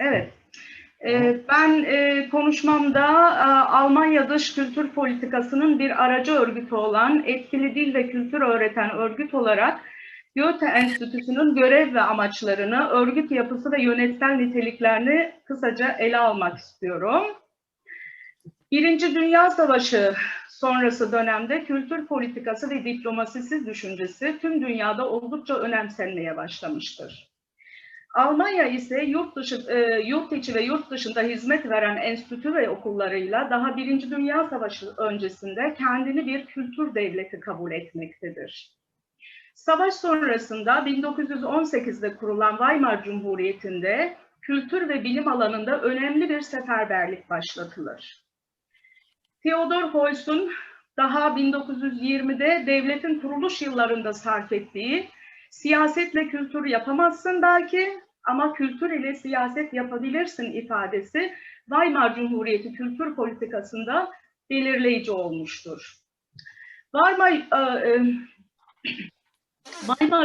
Evet. Ee, Ben e, konuşmamda e, Almanya dış kültür politikasının bir aracı örgütü olan etkili dil ve kültür öğreten örgüt olarak Goethe Enstitüsü'nün görev ve amaçlarını, örgüt yapısı ve yönetsel niteliklerini kısaca ele almak istiyorum. Birinci Dünya Savaşı sonrası dönemde kültür politikası ve diplomasisi düşüncesi tüm dünyada oldukça önemsenmeye başlamıştır. Almanya ise yurt dışı, e, yurt içi ve yurt dışında hizmet veren enstitü ve okullarıyla daha Birinci Dünya Savaşı öncesinde kendini bir kültür devleti kabul etmektedir. Savaş sonrasında 1918'de kurulan Weimar Cumhuriyeti'nde kültür ve bilim alanında önemli bir seferberlik başlatılır. Theodor Heus'un daha 1920'de devletin kuruluş yıllarında sarf ettiği siyasetle kültür yapamazsın belki ama kültür ile siyaset yapabilirsin ifadesi Weimar Cumhuriyeti kültür politikasında belirleyici olmuştur. Weimar, e,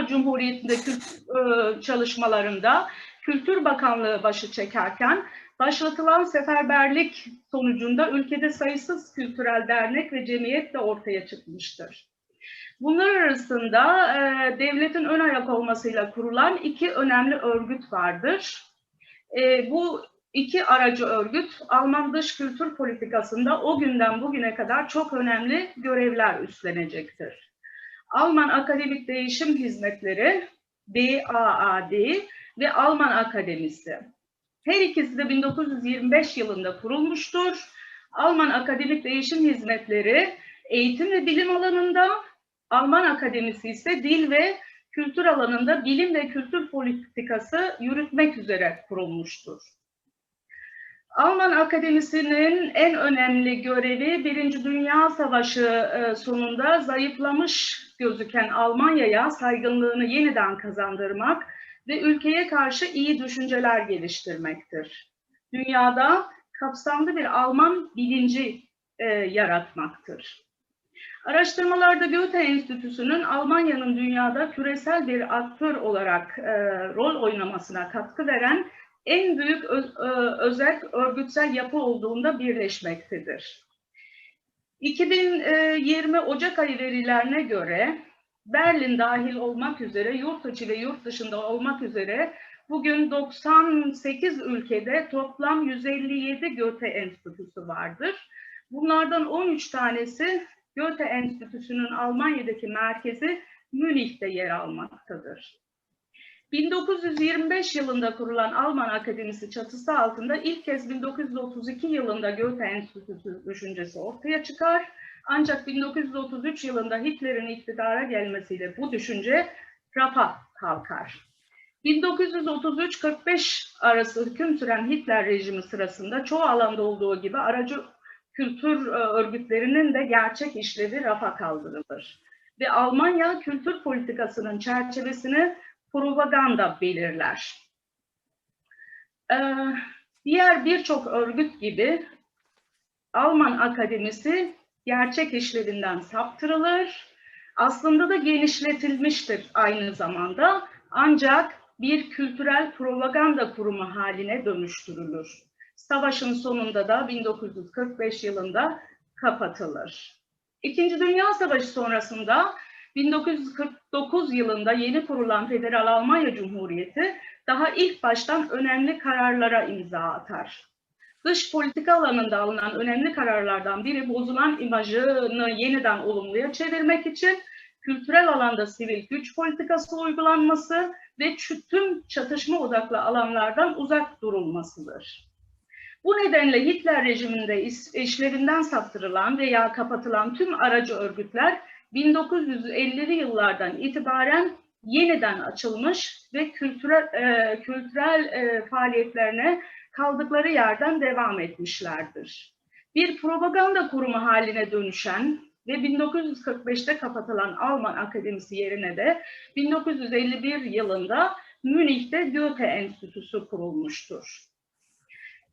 e, Cumhuriyeti'nde kült- e, çalışmalarında Kültür Bakanlığı başı çekerken başlatılan seferberlik sonucunda ülkede sayısız kültürel dernek ve cemiyet de ortaya çıkmıştır. Bunlar arasında e, devletin ön ayak olmasıyla kurulan iki önemli örgüt vardır. E, bu iki aracı örgüt Alman dış kültür politikasında o günden bugüne kadar çok önemli görevler üstlenecektir. Alman Akademik Değişim Hizmetleri, BAAD ve Alman Akademisi. Her ikisi de 1925 yılında kurulmuştur. Alman Akademik Değişim Hizmetleri eğitim ve bilim alanında, Alman Akademisi ise dil ve kültür alanında bilim ve kültür politikası yürütmek üzere kurulmuştur. Alman Akademisi'nin en önemli görevi Birinci Dünya Savaşı e, sonunda zayıflamış gözüken Almanya'ya saygınlığını yeniden kazandırmak ve ülkeye karşı iyi düşünceler geliştirmektir. Dünyada kapsamlı bir Alman bilinci e, yaratmaktır. Araştırmalarda Goethe Enstitüsü'nün Almanya'nın dünyada küresel bir aktör olarak e, rol oynamasına katkı veren en büyük öz, e, özel örgütsel yapı olduğunda birleşmektedir. 2020 Ocak ayı verilerine göre Berlin dahil olmak üzere yurt içi ve yurt dışında olmak üzere bugün 98 ülkede toplam 157 Goethe Enstitüsü vardır. Bunlardan 13 tanesi Goethe Enstitüsü'nün Almanya'daki merkezi Münih'te yer almaktadır. 1925 yılında kurulan Alman Akademisi çatısı altında ilk kez 1932 yılında Goethe Enstitüsü düşüncesi ortaya çıkar. Ancak 1933 yılında Hitler'in iktidara gelmesiyle bu düşünce rafa kalkar. 1933-45 arası hüküm süren Hitler rejimi sırasında çoğu alanda olduğu gibi aracı kültür e, örgütlerinin de gerçek işlevi rafa kaldırılır. Ve Almanya kültür politikasının çerçevesini propaganda belirler. Ee, diğer birçok örgüt gibi Alman Akademisi gerçek işlevinden saptırılır. Aslında da genişletilmiştir aynı zamanda. Ancak bir kültürel propaganda kurumu haline dönüştürülür. Savaşın sonunda da 1945 yılında kapatılır. İkinci Dünya Savaşı sonrasında 1949 yılında yeni kurulan Federal Almanya Cumhuriyeti daha ilk baştan önemli kararlara imza atar. Dış politika alanında alınan önemli kararlardan biri bozulan imajını yeniden olumluya çevirmek için kültürel alanda sivil güç politikası uygulanması ve tüm çatışma odaklı alanlardan uzak durulmasıdır. Bu nedenle Hitler rejiminde işlevinden saptırılan veya kapatılan tüm aracı örgütler 1950'li yıllardan itibaren yeniden açılmış ve kültürel, e, kültürel e, faaliyetlerine kaldıkları yerden devam etmişlerdir. Bir propaganda kurumu haline dönüşen ve 1945'te kapatılan Alman Akademisi yerine de 1951 yılında Münih'te Goethe Enstitüsü kurulmuştur.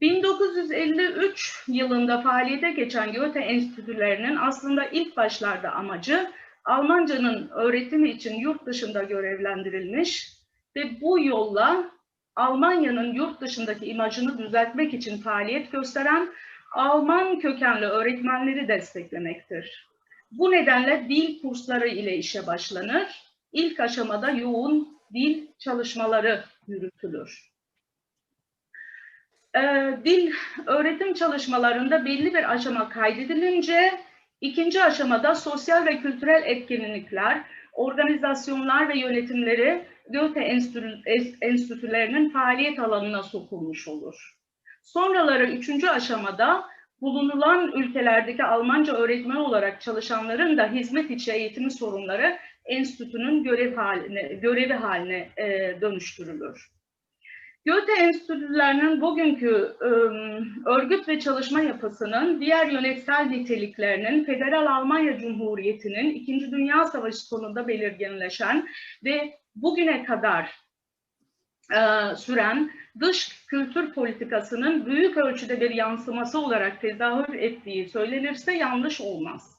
1953 yılında faaliyete geçen Goethe Enstitülerinin aslında ilk başlarda amacı Almancanın öğretimi için yurt dışında görevlendirilmiş ve bu yolla Almanya'nın yurt dışındaki imajını düzeltmek için faaliyet gösteren Alman kökenli öğretmenleri desteklemektir. Bu nedenle dil kursları ile işe başlanır. İlk aşamada yoğun dil çalışmaları yürütülür. Ee, dil öğretim çalışmalarında belli bir aşama kaydedilince ikinci aşamada sosyal ve kültürel etkinlikler, organizasyonlar ve yönetimleri Goethe Enstitülerinin faaliyet alanına sokulmuş olur. Sonraları üçüncü aşamada bulunulan ülkelerdeki Almanca öğretmen olarak çalışanların da hizmet içi eğitimi sorunları enstitünün görev haline, görevi haline e, dönüştürülür. Goethe Enstitülerinin bugünkü e, örgüt ve çalışma yapısının diğer yönetsel niteliklerinin Federal Almanya Cumhuriyeti'nin İkinci Dünya Savaşı sonunda belirginleşen ve bugüne kadar e, süren dış kültür politikasının büyük ölçüde bir yansıması olarak tezahür ettiği söylenirse yanlış olmaz.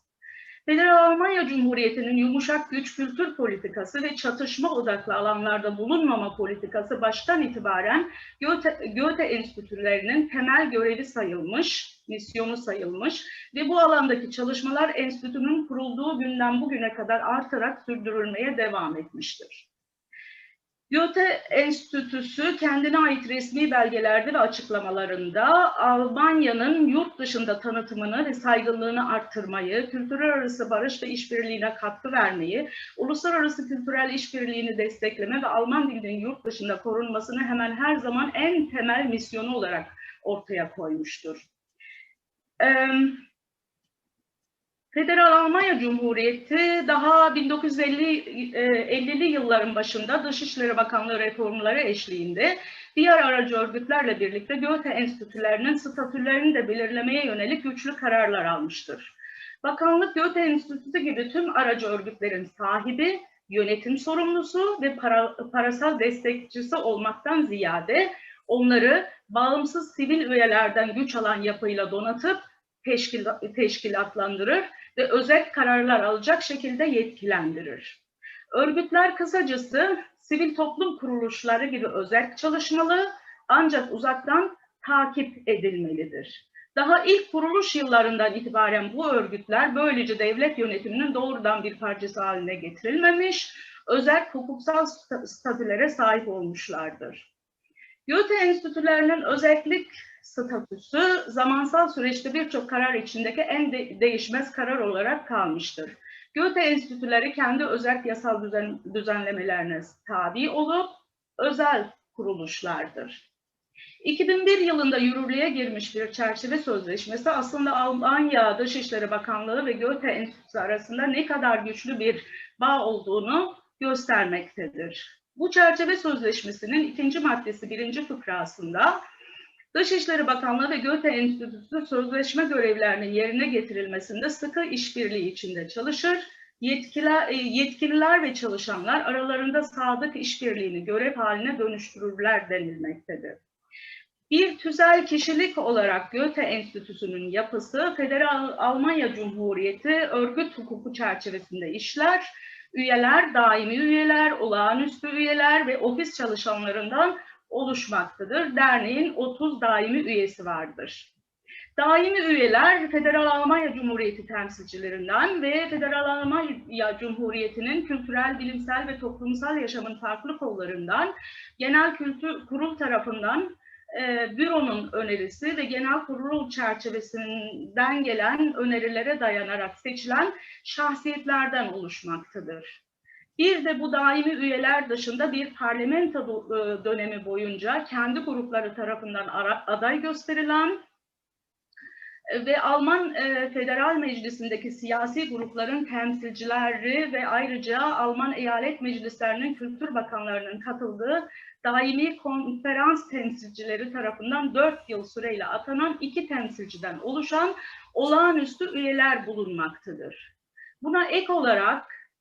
Federal Almanya Cumhuriyeti'nin yumuşak güç kültür politikası ve çatışma odaklı alanlarda bulunmama politikası baştan itibaren Goethe, Goethe Enstitülerinin temel görevi sayılmış, misyonu sayılmış ve bu alandaki çalışmalar enstitünün kurulduğu günden bugüne kadar artarak sürdürülmeye devam etmiştir. Goethe Enstitüsü kendine ait resmi belgelerde ve açıklamalarında Almanya'nın yurt dışında tanıtımını ve saygınlığını arttırmayı, kültürel barış ve işbirliğine katkı vermeyi, uluslararası kültürel işbirliğini destekleme ve Alman dilinin yurt dışında korunmasını hemen her zaman en temel misyonu olarak ortaya koymuştur. Ee, Federal Almanya Cumhuriyeti daha 1950'li e, yılların başında Dışişleri Bakanlığı reformları eşliğinde diğer aracı örgütlerle birlikte Goethe Enstitülerinin statülerini de belirlemeye yönelik güçlü kararlar almıştır. Bakanlık Goethe Enstitüsü gibi tüm aracı örgütlerin sahibi, yönetim sorumlusu ve para, parasal destekçisi olmaktan ziyade onları bağımsız sivil üyelerden güç alan yapıyla donatıp teşkil, teşkilatlandırır ve özel kararlar alacak şekilde yetkilendirir. Örgütler kısacası sivil toplum kuruluşları gibi özel çalışmalı ancak uzaktan takip edilmelidir. Daha ilk kuruluş yıllarından itibaren bu örgütler böylece devlet yönetiminin doğrudan bir parçası haline getirilmemiş, özel hukuksal statülere sahip olmuşlardır. Goethe Enstitülerinin özellik statüsü zamansal süreçte birçok karar içindeki en de değişmez karar olarak kalmıştır. Goethe Enstitüleri kendi özel yasal düzen, düzenlemelerine tabi olup özel kuruluşlardır. 2001 yılında yürürlüğe girmiş bir çerçeve sözleşmesi aslında Almanya Dışişleri Bakanlığı ve Goethe Enstitüsü arasında ne kadar güçlü bir bağ olduğunu göstermektedir. Bu çerçeve sözleşmesinin ikinci maddesi birinci fıkrasında Dışişleri Bakanlığı ve Goethe Enstitüsü sözleşme görevlerinin yerine getirilmesinde sıkı işbirliği içinde çalışır. Yetkililer, e, yetkililer ve çalışanlar aralarında sadık işbirliğini görev haline dönüştürürler denilmektedir. Bir tüzel kişilik olarak Goethe Enstitüsü'nün yapısı Federal Almanya Cumhuriyeti örgüt hukuku çerçevesinde işler. Üyeler, daimi üyeler, olağanüstü üyeler ve ofis çalışanlarından oluşmaktadır. Derneğin 30 daimi üyesi vardır. Daimi üyeler Federal Almanya Cumhuriyeti temsilcilerinden ve Federal Almanya Cumhuriyeti'nin kültürel, bilimsel ve toplumsal yaşamın farklı kollarından genel kültür kurul tarafından e, büronun önerisi ve genel kurul çerçevesinden gelen önerilere dayanarak seçilen şahsiyetlerden oluşmaktadır. Bir de bu daimi üyeler dışında bir parlamento e, dönemi boyunca kendi grupları tarafından aday gösterilen ve Alman e, Federal Meclisi'ndeki siyasi grupların temsilcileri ve ayrıca Alman eyalet meclislerinin kültür bakanlarının katıldığı daimi konferans temsilcileri tarafından dört yıl süreyle atanan iki temsilciden oluşan olağanüstü üyeler bulunmaktadır. Buna ek olarak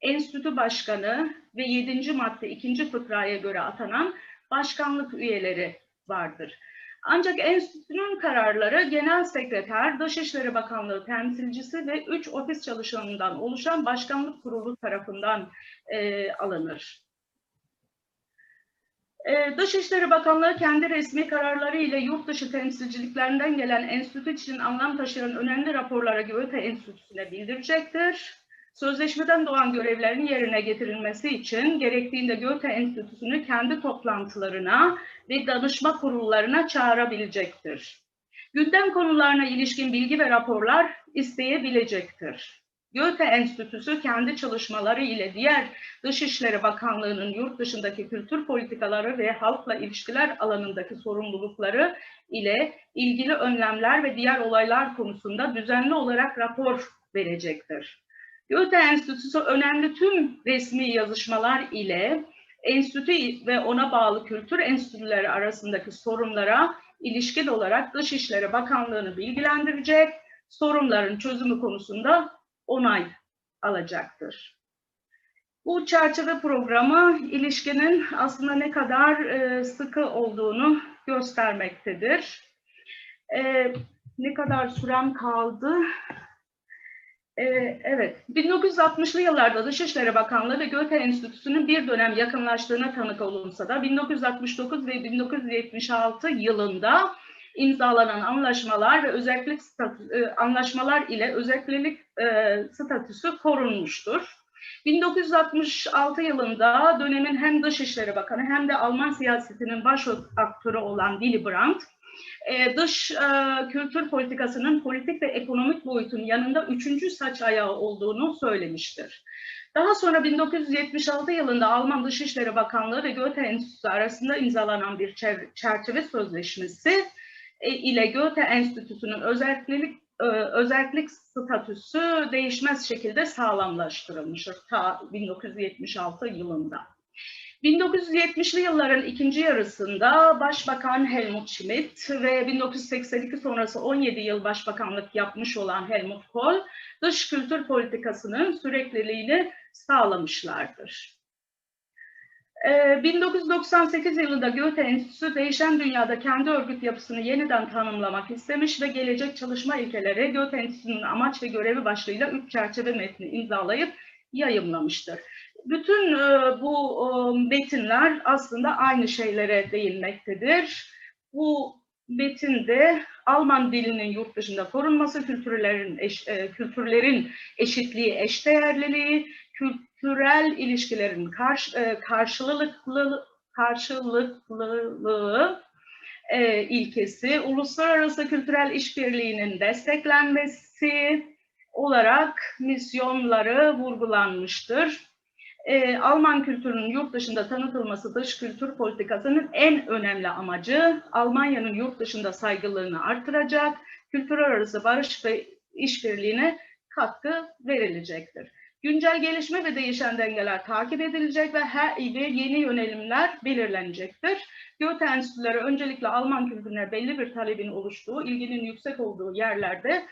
enstitü başkanı ve 7. madde 2. fıkraya göre atanan başkanlık üyeleri vardır. Ancak enstitünün kararları genel sekreter, Dışişleri Bakanlığı temsilcisi ve 3 ofis çalışanından oluşan başkanlık kurulu tarafından e, alınır. Ee, Dışişleri Bakanlığı kendi resmi kararları ile yurt dışı temsilciliklerinden gelen enstitü için anlam taşıyan önemli raporlara Goethe Enstitüsü'ne bildirecektir. Sözleşmeden doğan görevlerin yerine getirilmesi için gerektiğinde Goethe Enstitüsü'nü kendi toplantılarına ve danışma kurullarına çağırabilecektir. Gündem konularına ilişkin bilgi ve raporlar isteyebilecektir. Goethe Enstitüsü kendi çalışmaları ile diğer Dışişleri Bakanlığı'nın yurt dışındaki kültür politikaları ve halkla ilişkiler alanındaki sorumlulukları ile ilgili önlemler ve diğer olaylar konusunda düzenli olarak rapor verecektir. Goethe Enstitüsü önemli tüm resmi yazışmalar ile enstitü ve ona bağlı kültür enstitüleri arasındaki sorunlara ilişkin olarak Dışişleri Bakanlığı'nı bilgilendirecek, sorunların çözümü konusunda onay alacaktır. Bu çerçeve programı ilişkinin aslında ne kadar e, sıkı olduğunu göstermektedir. E, ne kadar sürem kaldı? E, evet, 1960'lı yıllarda Dışişleri Bakanlığı ve Goethe Enstitüsü'nün bir dönem yakınlaştığına tanık olunsa da 1969 ve 1976 yılında imzalanan anlaşmalar ve özellik statü, e, anlaşmalar ile özellik e, statüsü korunmuştur. 1966 yılında dönemin hem Dışişleri Bakanı hem de Alman siyasetinin baş aktörü olan Willy Brandt, e, dış e, kültür politikasının politik ve ekonomik boyutun yanında üçüncü saç ayağı olduğunu söylemiştir. Daha sonra 1976 yılında Alman Dışişleri Bakanlığı ve Goethe Enstitüsü arasında imzalanan bir çerçeve sözleşmesi e, ile Goethe Enstitüsü'nün özellik e, özellik statüsü değişmez şekilde sağlamlaştırılmıştır ta 1976 yılında. 1970'li yılların ikinci yarısında Başbakan Helmut Schmidt ve 1982 sonrası 17 yıl başbakanlık yapmış olan Helmut Kohl, dış kültür politikasının sürekliliğini sağlamışlardır. 1998 ee, yılında Goethe Enstitüsü değişen dünyada kendi örgüt yapısını yeniden tanımlamak istemiş ve gelecek çalışma ilkeleri Goethe Enstitüsü'nün amaç ve görevi başlığıyla üç çerçeve metni imzalayıp yayımlamıştır. Bütün e, bu e, metinler aslında aynı şeylere değinmektedir. Bu metinde Alman dilinin yurt dışında korunması, kültürlerin, eş, e, kültürlerin eşitliği, eşdeğerliliği, kültürel ilişkilerin karş, e, karşılıklı karşılıklılığı e, ilkesi, uluslararası kültürel işbirliğinin desteklenmesi olarak misyonları vurgulanmıştır. E, Alman kültürünün yurt dışında tanıtılması dış kültür politikasının en önemli amacı Almanya'nın yurt dışında saygınlığını artıracak, kültürel arası barış ve işbirliğine katkı verilecektir. Güncel gelişme ve değişen dengeler takip edilecek ve her ile yeni yönelimler belirlenecektir. Goethe Enstitüleri öncelikle Alman kültürüne belli bir talebin oluştuğu, ilginin yüksek olduğu yerlerde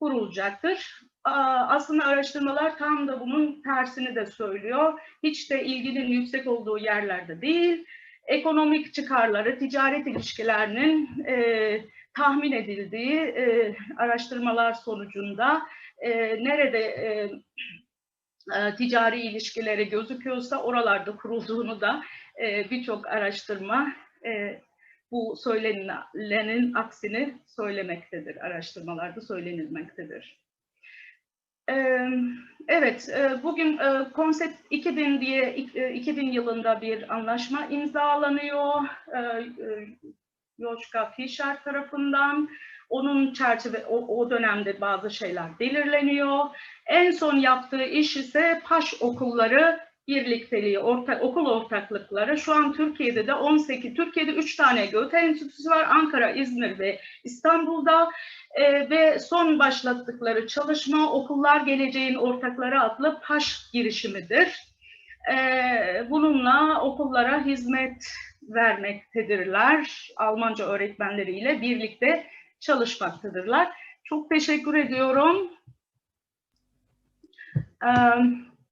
kurulacaktır. Aslında araştırmalar tam da bunun tersini de söylüyor. Hiç de ilginin yüksek olduğu yerlerde değil, ekonomik çıkarları, ticaret ilişkilerinin e, tahmin edildiği e, araştırmalar sonucunda e, nerede e, e, ticari ilişkileri gözüküyorsa oralarda kurulduğunu da e, birçok araştırma e, bu söylenilenin aksini söylemektedir. Araştırmalarda söylenilmektedir. Evet, bugün Konsept 2000 diye 2000 yılında bir anlaşma imzalanıyor. Yoşka Fischer tarafından. Onun çerçeve o, o dönemde bazı şeyler belirleniyor. En son yaptığı iş ise Paş okulları birlikteliği, orta, okul ortaklıkları. Şu an Türkiye'de de 18, Türkiye'de 3 tane Goethe Enstitüsü var. Ankara, İzmir ve İstanbul'da. E, ve son başlattıkları çalışma Okullar Geleceğin Ortakları adlı Paş girişimidir. E, bununla okullara hizmet vermektedirler. Almanca öğretmenleriyle birlikte çalışmaktadırlar. Çok teşekkür ediyorum. Um,